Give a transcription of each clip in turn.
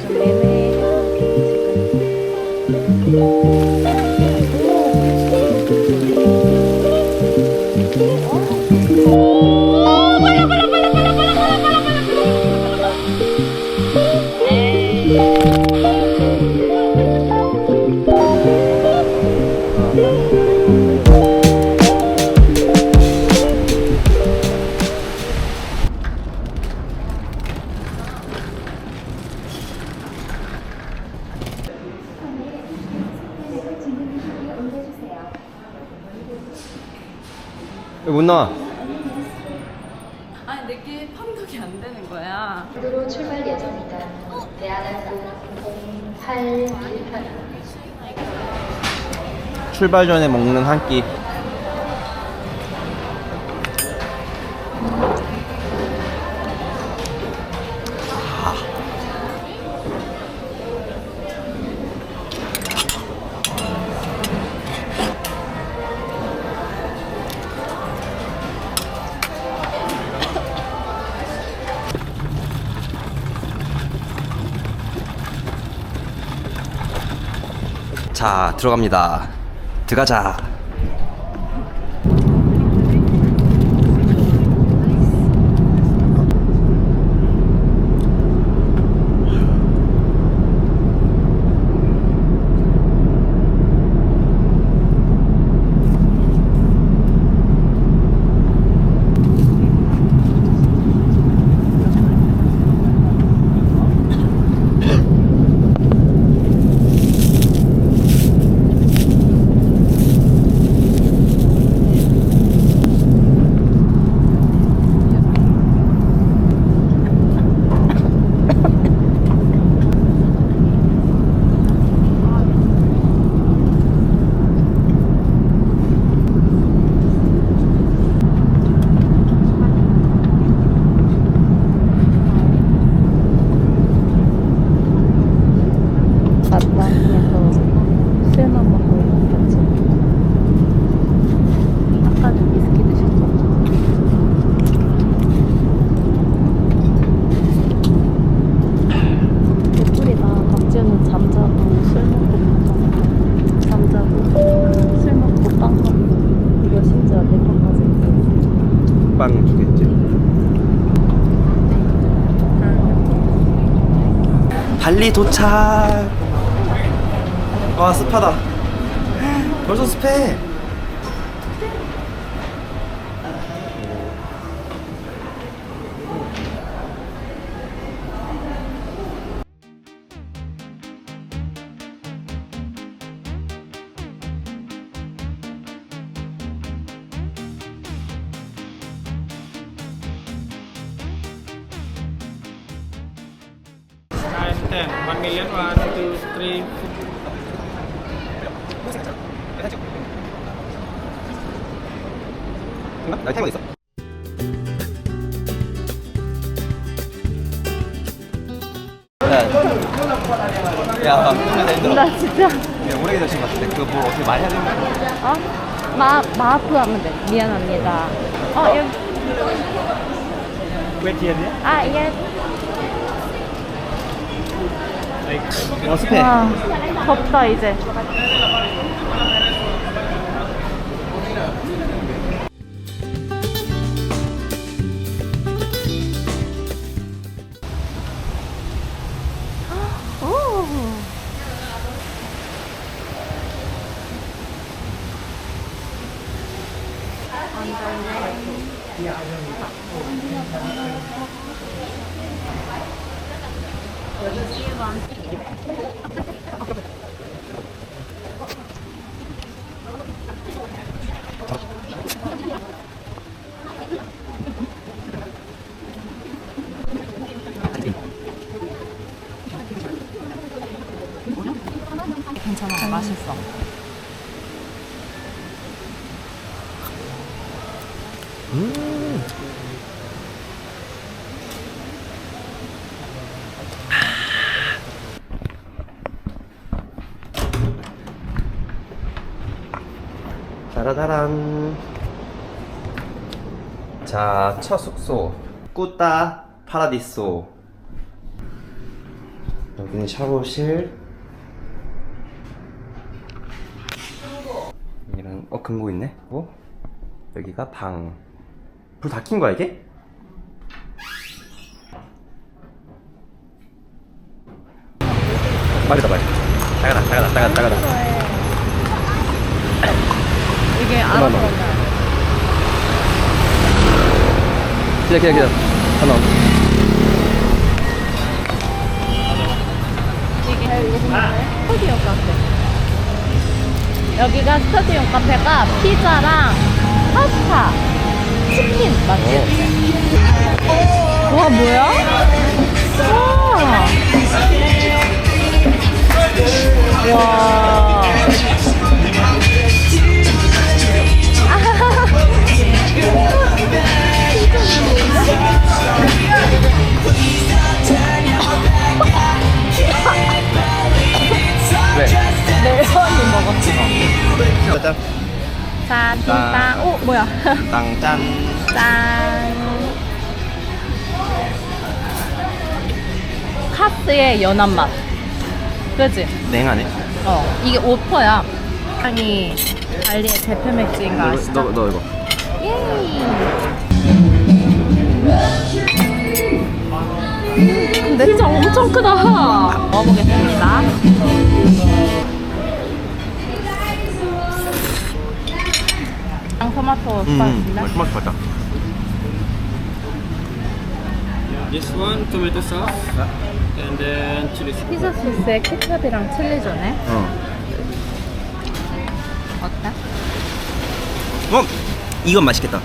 좀 애매 판독이 안 되는 거야. 으로 출발 예정이다. 대한항공 081편. 출발 전에 먹는 한 끼. 들어갑니다. 들어가자. 마땅해서 술만 먹고 있는 거지. 아까도 위스키 드셨죠? 개꿀이다. 박지우는 잠자고 술 먹고 먹잖아. 잠자고 술 먹고 빵 먹고 이거 심지어 내 것까지 있어. 빵 주겠지. 도착. 와 습하다. 벌써 습해. Million. One, two, three, 나 타이머 있어. 야, 야, 힘들어. 나 진짜 야, 오래 기다리신 것 같은데 그거 뭐 어떻게 많이 하는 거야? 어? 마, 마프 하면 돼. 미안합니다. 어, 여기. Wait here, yeah? 아, 예. 어, 습해. 와, 덥다, 이제. 맛있어. 음. 따라다란. 자, 첫 숙소. 꾸따 파라디소. 여기는 샤워실. 이런 어 금고 있네. 어? 여기가 방. 불 다 킨 거야 이게? 말이다 말. 나가다 나가다 나가다 나가다. 이게 알아서. 기다 기다 기다. 하나. 이게 스터디용 카페. 여기가 스터디용 카페가 피자랑 파스타, 치킨 맞지? 와 뭐야? 와. 와. 먹었어. 짜잔. 짠, 띵땅. 오, 뭐야. 땅 짠. 짠. 카스의 연한 맛. 그지? 냉하네. 어, 이게 오퍼야. 향이 발리의 대표 맥주인 거 아시죠? 너, 너 이거. 예이. 근데 진짜 엄청 크다. 먹어보겠습니다. 토마토 스파이스인데? 맛있을 것 같다. This one tomato sauce and then chili sauce. 피자 소스에 케첩이랑 칠리 전에 어. 어때? 어? 이건 맛있겠다.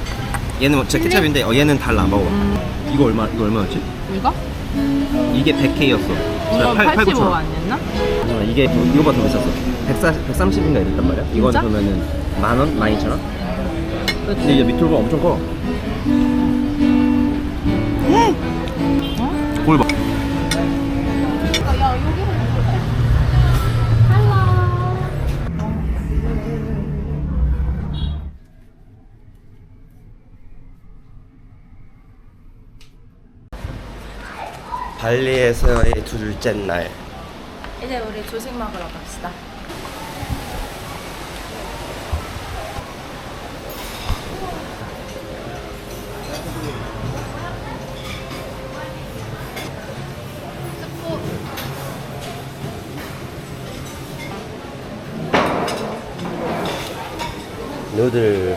얘는 뭐 진짜 케찹인데 어, 얘는 달라 안 먹어봐. 이거 얼마 이거 얼마였지? 이거? 이게 100K였어. 이거 85 아니었나? 이게 이거보다 더 비쌌어. 140, 130인가 이랬단 말이야. 이건 진짜? 그러면은 만 원, 만 이천 원. 근데 이제 밑으로가 엄청 커. 볼 봐. 발리에서의 둘째 날. 이제 우리 조식 먹으러 갑시다. 누들.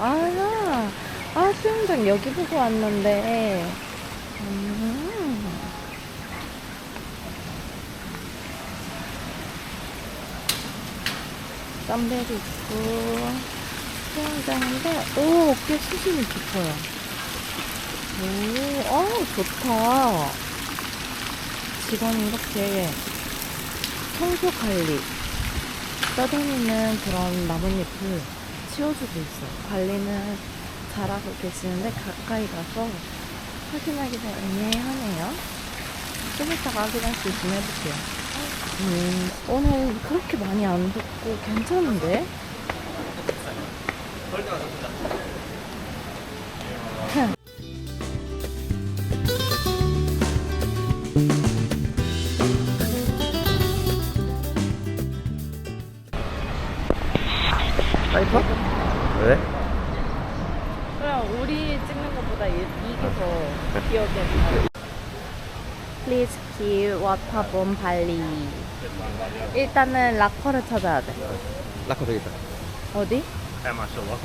아, 아, 수영장 여기 보고 왔는데. 음. 쌈배도 있고, 수영장인데, 오, 꽤 수심이 깊어요. 오, 아, 좋다. 직원이 이렇게 청소 관리 떠다니는 그런 나뭇잎을 치워주고 있어. 관리는 잘하고 계시는데 가까이 가서 확인하기가 애매하네요. 좀 이따가 확인할 수 있으면 해볼게요. 음, 오늘 그렇게 많이 안 덥고 괜찮은데? 와타본 발리. 일단은 락커를 찾아야 돼. 락커 되겠다. 어디? 해마셔러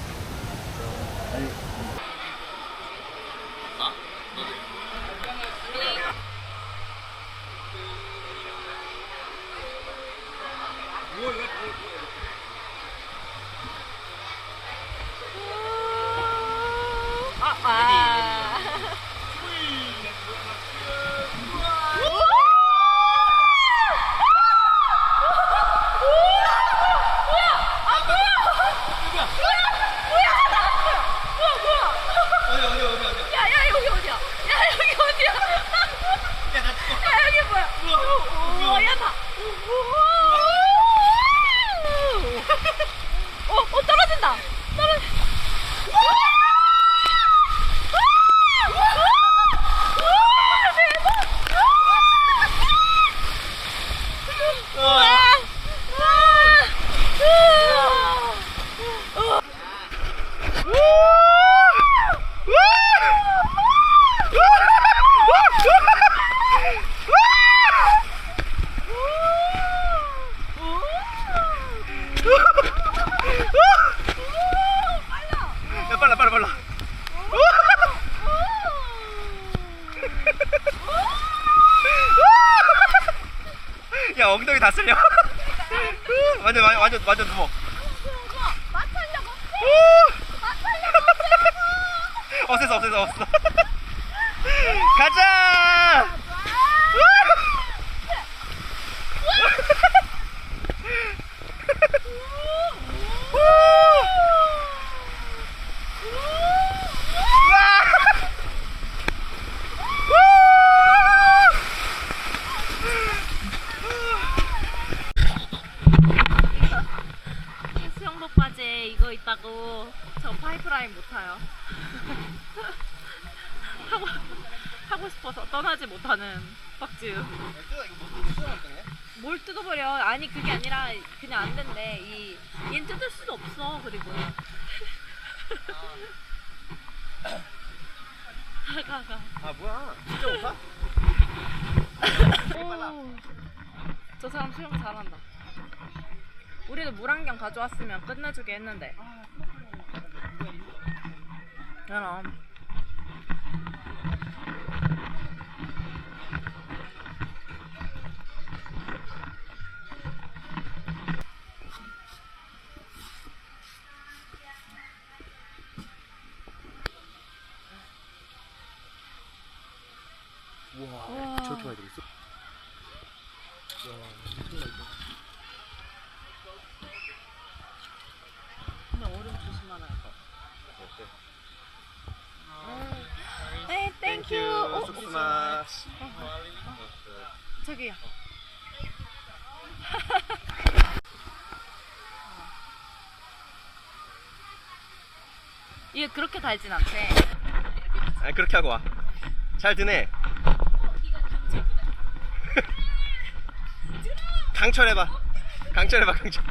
진짜 못하? 오, 저 사람 수영 잘한다. 우리도 물안경 가져왔으면 끝내주게 했는데. 그럼. 땡큐. 어, 조금만. 저기요. 이게 그렇게 달진 않대. 아 그렇게 하고 와. 잘 드네. 강철해봐. 강철해봐 강철.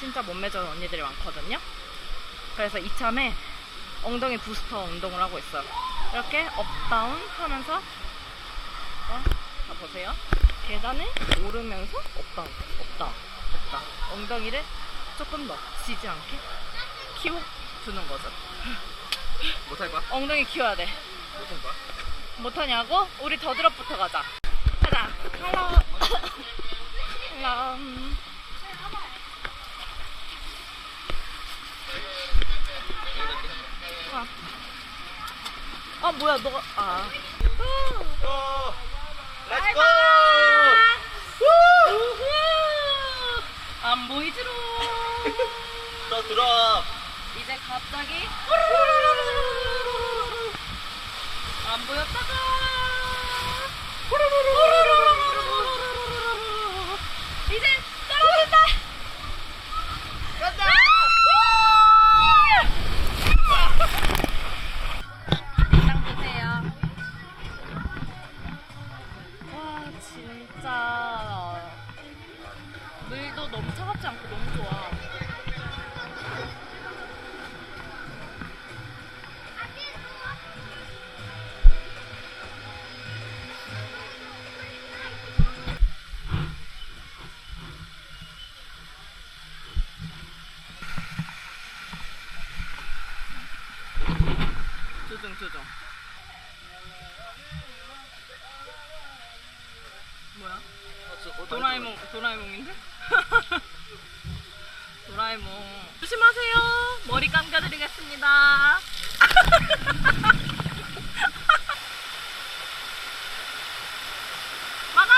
진짜 몸매 좋은 언니들이 많거든요 그래서 이참에 엉덩이 부스터 운동을 하고 있어요. 이렇게 업다운 하면서 어? 자 보세요. 계단을 오르면서 업다운, 업다운, 업다운. 엉덩이를 조금 더 지지 않게 키워 주는 거죠. 못할 거야? 엉덩이 키워야 돼. 못할 거야? 못하냐고? 우리 더드럽부터 가자. 가자. 할로. 아. 아 뭐야 너가 아. 고! 렛츠 우후. 안 보이지롱. 너 들어. 이제 갑자기 안 보였다가 진짜 물도 너무 차갑지 않고 너무 좋아. 조정 조정. 뭐야? 도라에몽 도라에몽인데? 도라에몽 조심하세요. 머리 감겨드리겠습니다. 막아!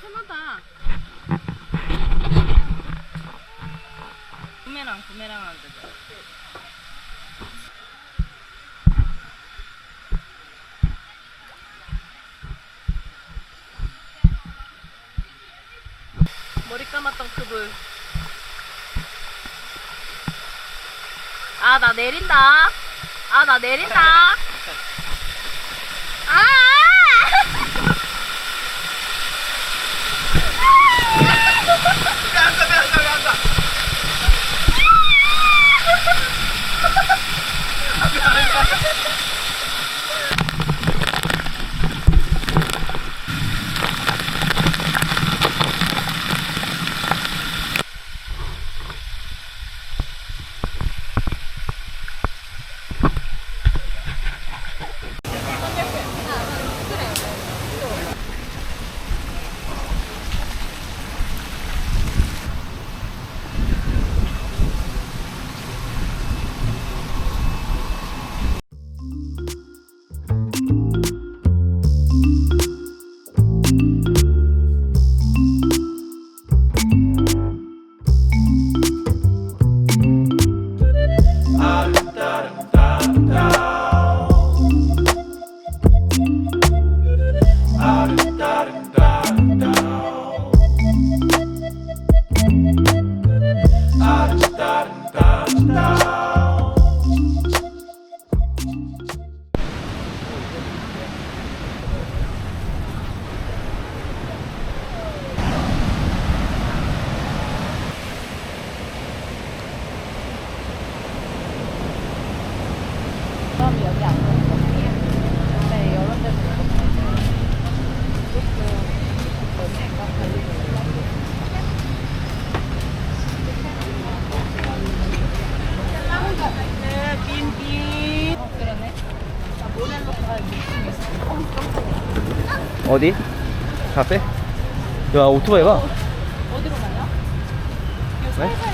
편하다. 부메랑 부메랑 하는 데죠. 머리 감았던 그분. 아, 나 내린다. 아, 나 내린다. 어디? 카페? 야 오토바이 봐. 어디로? 요 네?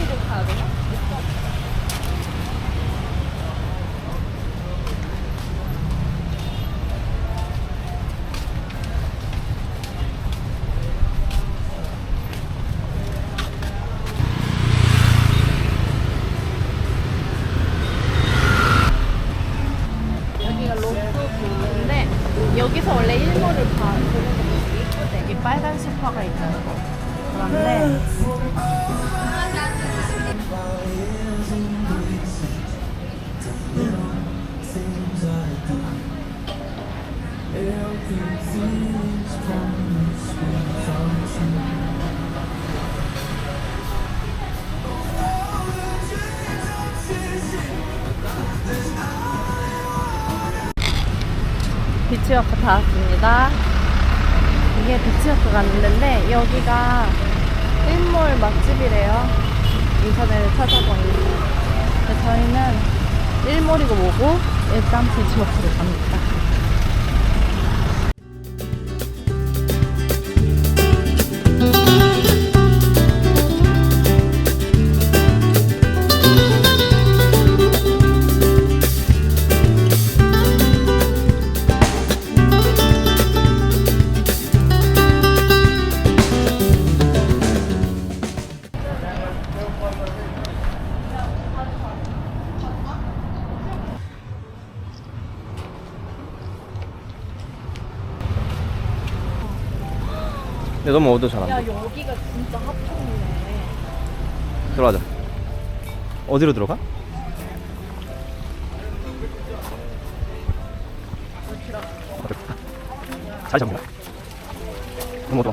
여기서 원래 일몰을 봐 보는 거 되게 이쁘대. 여기 빨간 소파가 있는 거. 그런데 비치워크 다 왔습니다. 이게 비치워크 데인데 여기가 일몰 맛집이래요. 인터넷에 찾아보니까. 저희는 일몰이고 뭐고 일단 비치워크로 갑니다. 어두워 잘안 야. 여기가 진짜 핫플이네. 들어가자. 어디로 들어가? 어렵다. 잘 잡는다. 어두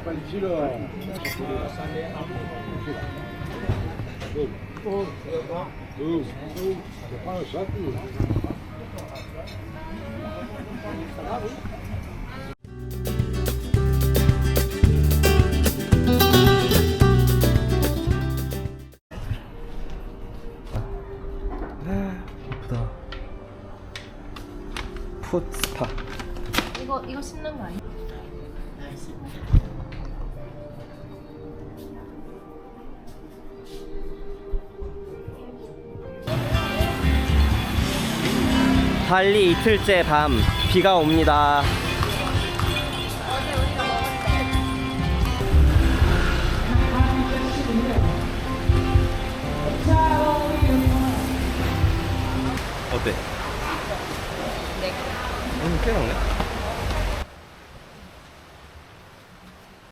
워. 예쁘다. 풋 스파. 이거 이거 신는 거 아니야? 달리 이틀째 밤 비가 옵니다. 어때? 네. 음, 꽤 먹네.